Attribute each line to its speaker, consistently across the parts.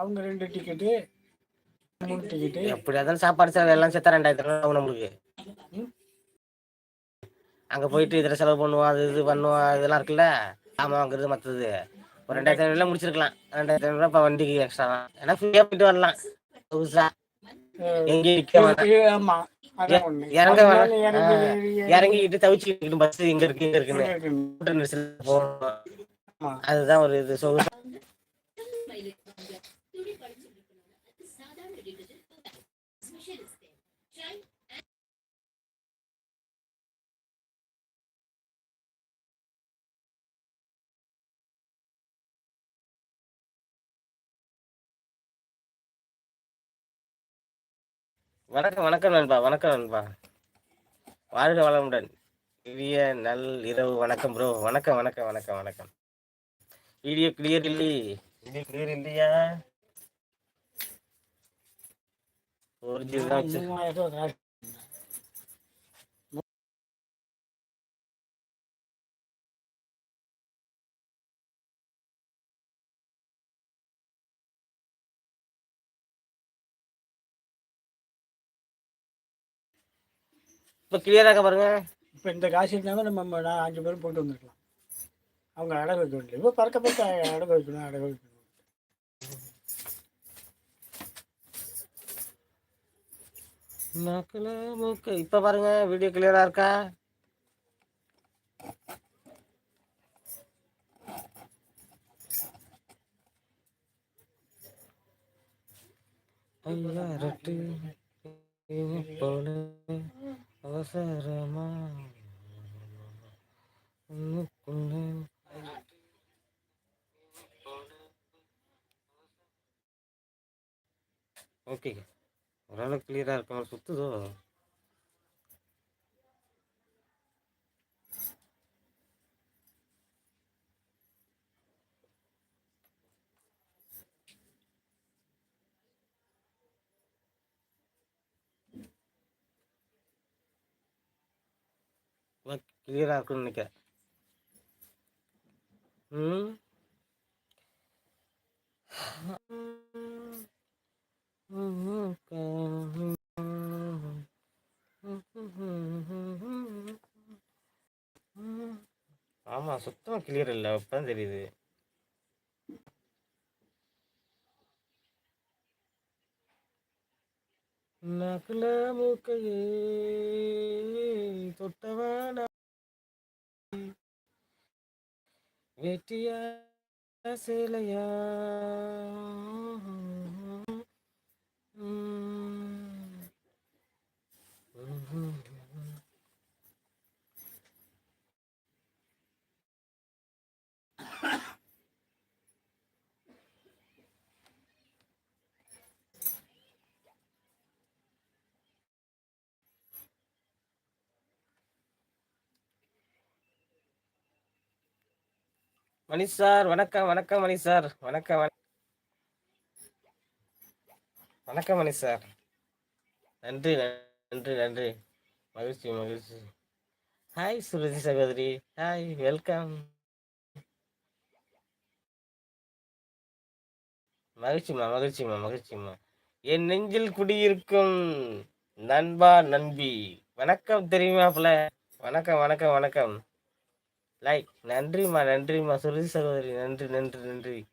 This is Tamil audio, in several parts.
Speaker 1: அவங்க ரெண்டு டிக்கெட்டு மூணு டிக்கெட்டு
Speaker 2: எப்படி அதான் சாப்பாடு செலவு எல்லாம் சேர்த்தா ரெண்டாயிரத்தி ஆகும் நம்மளுக்கு. அங்க போயிட்டு இதில் செலவு பண்ணுவோம் அது இது பண்ணுவோம் இதெல்லாம் இருக்குல்ல? ஆமாம் வாங்குறது மற்றது ஒரு ரெண்டாயிரத்தி ஐநூறுல முடிச்சிருக்கலாம். ரெண்டாயிரத்தி ஐநூறுரூவா இப்போ வண்டிக்கு எக்ஸ்ட்ரா தான். ஏன்னா ஃப்ரீயாக போயிட்டு வரலாம். புதுசா. எங்கேயும் நிற்க வேணாம்.
Speaker 1: இது ஆமா. அதான் ஒண்ணு.
Speaker 2: இறங்க
Speaker 1: அதனால
Speaker 2: வேணாம்.
Speaker 1: இறங்கி.
Speaker 2: இறங்கிக்கிட்டு தவிச்சுக்கிட்டு பஸ் இங்க இருக்கு இங்க இருக்குன்னு. போகணும்.
Speaker 1: ஆமா.
Speaker 2: அதுதான் ஒரு இது சொகுசு வணக்கம் வணக்கம் நண்பா வணக்கம் நண்பா. வாழ்க வளமுடன். இனிய நல் இரவு வணக்கம் ப்ரோ வணக்கம் வணக்கம் வணக்கம் வணக்கம். வீடியோ கிளியர் இல்லை. வீடியோ கிளியர் இல்லையா ஒரிஜினல் தான் வச்சு
Speaker 1: மூவாயிரம் ரூபாய் காசு.
Speaker 2: இப்போ கிளியராக பாருங்க
Speaker 1: இப்ப இந்த காசு இருந்தாலும் நம்ம ம- நான் அஞ்சு பேரும் போட்டு வந்திருக்கலாம் அவங்க அடகு வைக்க வேண்டியது இப்போ பறக்க பறக்க அடகு வைக்கணும் அடகு வைக்கணும்
Speaker 2: நக்கல மூக்கு. இப்போ பாருங்க வீடியோ கிளியரா இருக்கா? ஐயாரட்டு போல அவசரமா. ஓகே ஓரளவுக்கு கிளியராக இருக்க மாதிரி சுற்றுதோ கிளியராக இருக்கும்னு நினைக்கிறேன். ம்? ஆமா சுத்தமா கிளியர் இல்லை. அப்பதான் தெரியுது. நகுல மூக்கையே தொட்டவன? வெட்டியா சேலையா? மணி சார் வணக்கம் வணக்கம் மணி சார். வணக்கம் வணக்கம். வணக்கம் மணி சார். நன்றி நன்றி நன்றி. மகிழ்ச்சி மகிழ்ச்சி. ஹாய் சுருதி சகோதரி. ஹாய் வெல்கம் மகிழ்ச்சிம்மா மகிழ்ச்சிமா மகிழ்ச்சிமா என் நெஞ்சில் குடியிருக்கும் நண்பா நண்பி. வணக்கம் தெரியுமாப்ல? வணக்கம் வணக்கம் வணக்கம். லைக் நன்றிம்மா நன்றிம்மா. சுருதி சகோதரி நன்றி நன்றி நன்றி.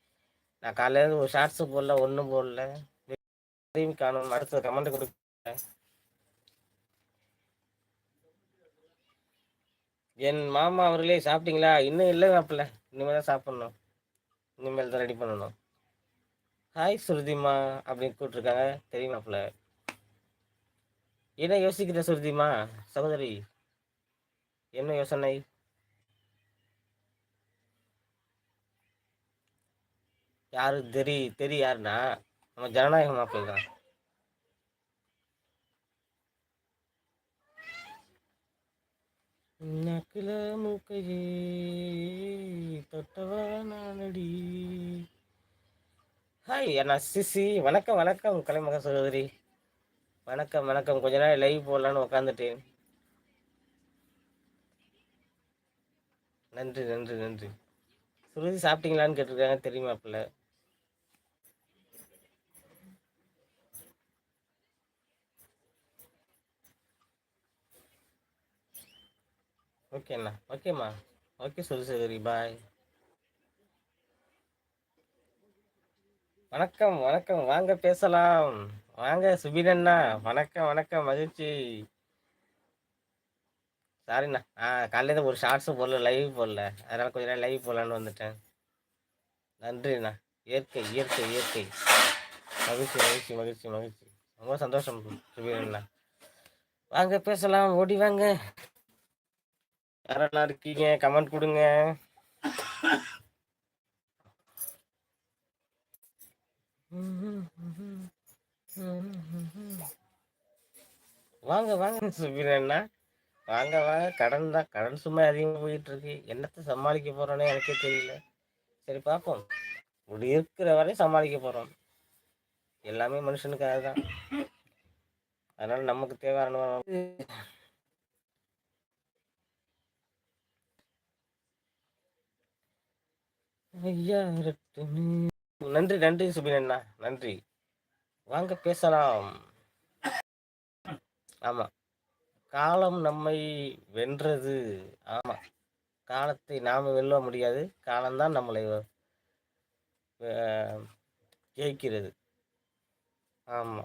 Speaker 2: நான் காலையில ஒரு ஷார்ட்ஸ் போடல ஒன்றும் போடல. எதையும் காணும். அடுத்த கமெண்ட் கொடுக்க என் மாமா அவர்களே சாப்பிட்டீங்களா? இன்னும் இல்லை சாப்பிடல இனிமேல் தான் சாப்பிட்ணும். இனிமேல் தான் ரெடி பண்ணணும். ஹாய் சுருதிமா அப்படின்னு கூப்பிட்ருக்காங்க தெரியுமாப்ல என்ன யோசிக்கிற சுருதிமா? சகோதரி என்ன யோசனை? யாரு தெரி தெரி யாருன்னா? நம்ம ஜனநாயக மாப்பிள்ளை தான் நக்கில மூக்கையே தொட்டவா நானடி. ஹாய் அண்ணா சிசி வணக்கம் வணக்கம் கலைமக சகோதரி. வணக்கம் வணக்கம். கொஞ்ச நேரம் லைவ் போடலான்னு உட்காந்துட்டேன் நன்றி நன்றி நன்றி. சுருதி சாப்பிட்டீங்களான்னு கேட்டிருக்காங்க தெரியுமாப்பில்ல ஓகேண்ணா ஓகேம்மா ஓகே சொல்லு சரி பாய் வணக்கம் வணக்கம். வாங்க பேசலாம். வாங்க சுபினண்ணா வணக்கம் வணக்கம். மகிழ்ச்சி. சாரிண்ணா ஆ காலையில் ஒரு ஷார்ட்ஸும் போடல லைவ் போடல. அதனால் கொஞ்ச நேரம் லைவ் போடலான்னு வந்துட்டேன். நன்றிண்ணா இயற்கை இயற்கை இயற்கை. மகிழ்ச்சி மகிழ்ச்சி மகிழ்ச்சி மகிழ்ச்சி. ரொம்ப சந்தோஷம் சுபினண்ணா வாங்க பேசலாம். ஓடி வாங்க. யாரெல்லாம் இருக்கீங்க? கமெண்ட் கொடுங்க. வாங்க வாங்க சுபினண்ணா வாங்க வாங்க. கடன் தான். கடன் சும்மா அதிகமாக போயிட்டு இருக்கு என்னத்தை சமாளிக்க போறோன்னு எனக்கே தெரியல. சரி பார்ப்போம். இப்படி இருக்கிற வரையும் சமாளிக்க போறோம். எல்லாமே மனுஷனுக்காக தான். அதனால நமக்கு தேவையான ஐயா நன்றி நன்றி சுபினண்ணா நன்றி. வாங்க பேசலாம். ஆமா. காலம் நம்மை வென்றது. ஆமா. காலத்தை நாம வெல்ல முடியாது. காலம்தான் நம்மளை ஜெயிக்கிறது. ஆமா.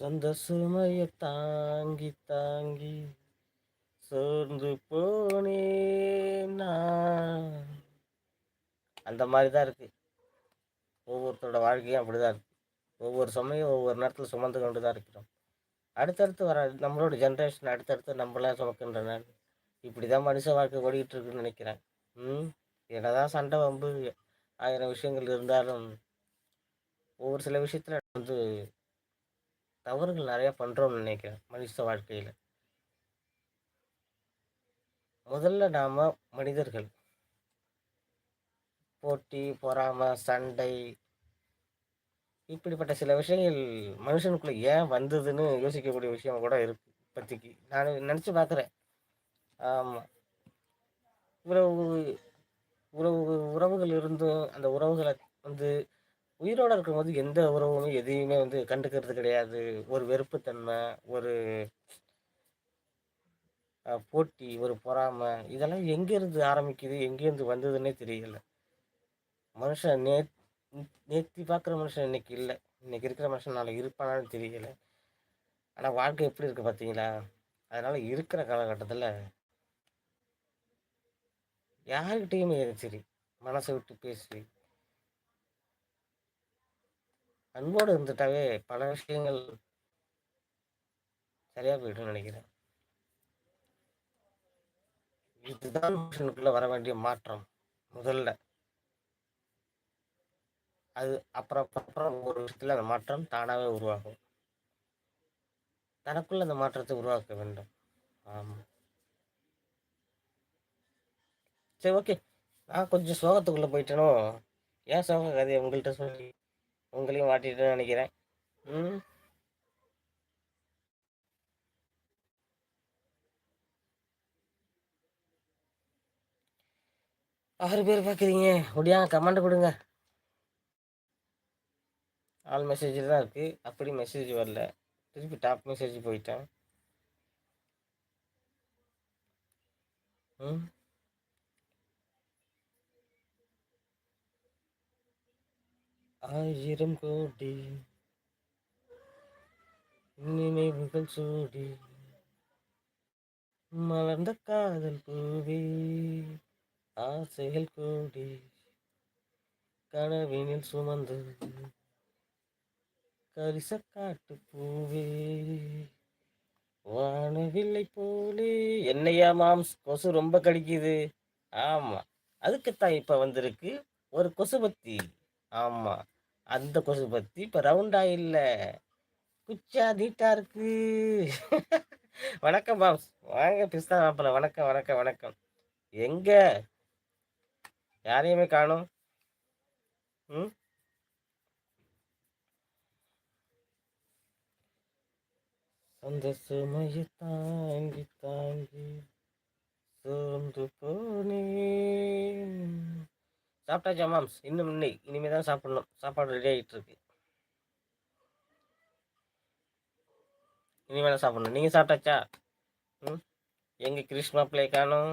Speaker 2: சொந்த சுமைய தாங்கி தாங்கி சோர்ந்து போனேன் நான். அந்த மாதிரி தான் இருக்குது ஒவ்வொருத்தரோட வாழ்க்கையும் அப்படி தான் இருக்குது ஒவ்வொரு சுமையும் ஒவ்வொரு நேரத்தில் சுமந்து கொண்டு தான் இருக்கிறோம். அடுத்தடுத்து வர நம்மளோட ஜென்ரேஷன் அடுத்தடுத்து நம்மளாம் சுமக்கின்றன இப்படி தான் மனுஷ வாழ்க்கை ஓடிக்கிட்டு இருக்குன்னு நினைக்கிறேன். ம் என்னதான் சண்டை வம்பு ஆயிரம் விஷயங்கள் இருந்தாலும் ஒவ்வொரு சில விஷயத்தில் வந்து தவறுகள் நிறையா பண்ணுறோம்னு நினைக்கிறேன் மனுஷ வாழ்க்கையில். முதல்ல நாம் மனிதர்கள். போட்டி பொறாமை சண்டை இப்படிப்பட்ட சில விஷயங்கள் மனுஷனுக்குள்ளே ஏன் வந்ததுன்னு யோசிக்கக்கூடிய விஷயம் கூட இருக்கு இப்போதைக்கு. நான் நினச்சி பார்க்குறேன். ஆமாம் இவ்வளவு உறவு உறவுகள் இருந்தும் அந்த உறவுகளை வந்து உயிரோட இருக்கும்போது எந்த உறவுமே எதையுமே வந்து கண்டுக்கிறது கிடையாது. ஒரு வெறுப்புத்தன்மை ஒரு போட்டி ஒரு பொறாமை இதெல்லாம் எங்கேருந்து ஆரம்பிக்குது எங்கேருந்து வந்ததுன்னே தெரியல. மனுஷன் நே நேத்தி பார்க்குற மனுஷன் இன்னைக்கு இல்லை. இன்னைக்கு இருக்கிற மனுஷன் நாளைக்கு இருப்பானான்னு தெரியல. ஆனால் வாழ்க்கை எப்படி இருக்குது பார்த்தீங்களா அதனால் இருக்கிற காலகட்டத்தில் யாருக்கிட்டேயுமே சரி மனசை விட்டு பேசி அன்போடு இருந்துட்டாவே பல விஷயங்கள் சரியாக போயிடும்னு நினைக்கிறேன். இதுதான் மனுஷனுக்குள்ள வர வேண்டிய மாற்றம் முதல்ல. அது அப்புறம் அப்புறம் ஒரு விஷயத்தில் அந்த மாற்றம் தானாகவே உருவாகும். தனக்குள்ள அந்த மாற்றத்தை உருவாக்க வேண்டும். ஆமாம் சரி ஓகே. நான் கொஞ்சம் சோகத்துக்குள்ளே போயிட்டேனோ? ஏன் சோக கதையை உங்கள்கிட்ட சொல்லி உங்களையும் மாட்டிட்டேன்னு நினைக்கிறேன். ம். ஆறு பேர் பார்க்குறீங்க. முடியா கமெண்ட் கொடுங்க. ஆல் மெசேஜில் தான் இருக்குது அப்படி மெசேஜ் வரல. திருப்பி டாப் மெசேஜ் போயிட்டேன். ம். ஆயிரம் கோடி. நினைவுகள் சூடி. மலர்ந்த காதல் பூவி. ஆசைகள் கூடி. கனவினில் சுமந்து. கரிசக்காட்டு பூவே. வானவில்லை போலே. என்னையா மாம்ஸ்? கொசு ரொம்ப கடிக்குது. ஆமா. அதுக்குத்தான் இப்ப வந்திருக்கு ஒரு கொசு பத்தி. ஆமா. அந்த கொசுபத்தி இப்ப ரவுண்டா இல்ல. குச்சா நீட்டா இருக்கு. வணக்கம் பாப்ஸ் வாங்க பிஸ்தா மாப்பிள்ள. வணக்கம் வணக்கம் வணக்கம். எங்க? யாரையுமே காணும்? ம்? அந்த சுமையை தாங்கி தாங்கி சோர்ந்து போனேன். சாப்பிட்டாச்சா மாம்ஸ் இன்னும் இல்லை இனிமே தான் சாப்பிடணும். சாப்பாடு ரெடி ஆகிட்டு இருக்கு இனிமே தான் சாப்பிடணும். நீங்கள் சாப்பிட்டாச்சா? ம்? எங்கள் கிருஷ்ணா பிள்ளை காணும்.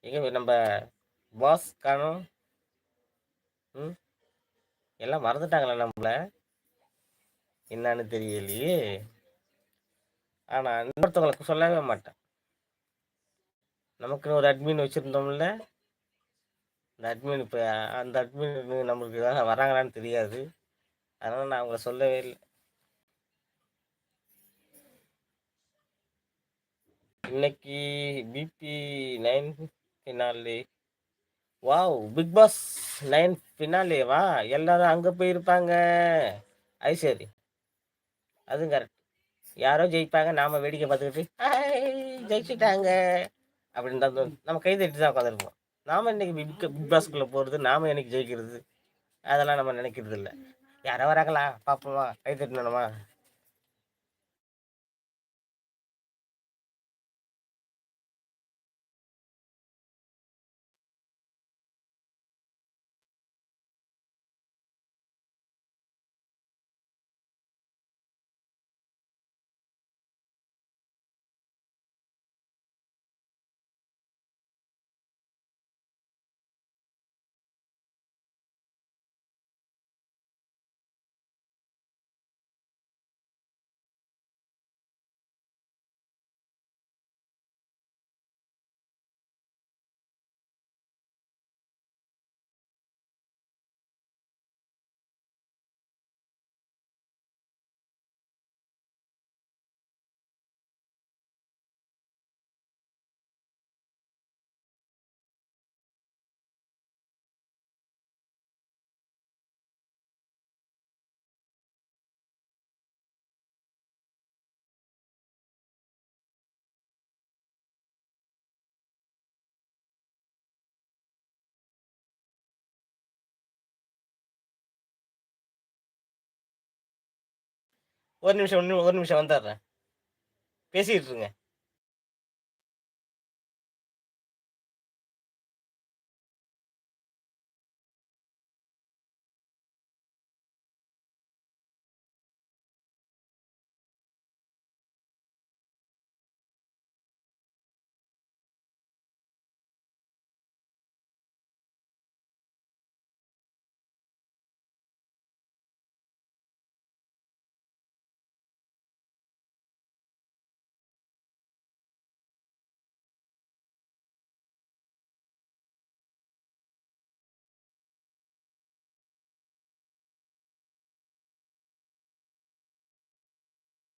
Speaker 2: எங்க நம்ம பாஸ் காணும். ம்? எல்லாம் மறந்துட்டாங்களா நம்மள? என்னன்னு தெரியலையே. ஆனால் இன்னொருத்தவங்களுக்கு சொல்லவே மாட்டேன். நமக்குன்னு ஒரு அட்மின் வச்சுருந்தோம்ல. இந்த அட்மின் இப்போ அந்த அட்மின் நம்மளுக்கு வேற வராங்களான்னு தெரியாது. அதனால் நான் அவங்கள சொல்லவே இல்லை. இன்னைக்கு BB nine finale wow big boss nine ஃபினாலேவா எல்லாரும் அங்கே போயிருப்பாங்க. அது சரி. அதுவும் கரெக்ட் யாரோ ஜெயிப்பாங்க நாம வேடிக்கை பார்த்துக்கிட்டு ஜெயிச்சுட்டாங்க. அப்படின்னு தான் நம்ம கை தட்டி தான் உட்காந்துருப்போம் நாம் இன்னைக்கு பிக் பிக் பாஸ்குள்ளே போகிறது நாம இன்னைக்கு ஜெயிக்கிறது அதெல்லாம் நம்ம நினைக்கிறது இல்லை யாரோ வராங்களா? பார்ப்போமா கை தட்டணுமா? ஒரு நிமிஷம் ஒரு ஒரு நிமிஷம் வந்துடுறேன். பேசிகிட்டு இருங்க.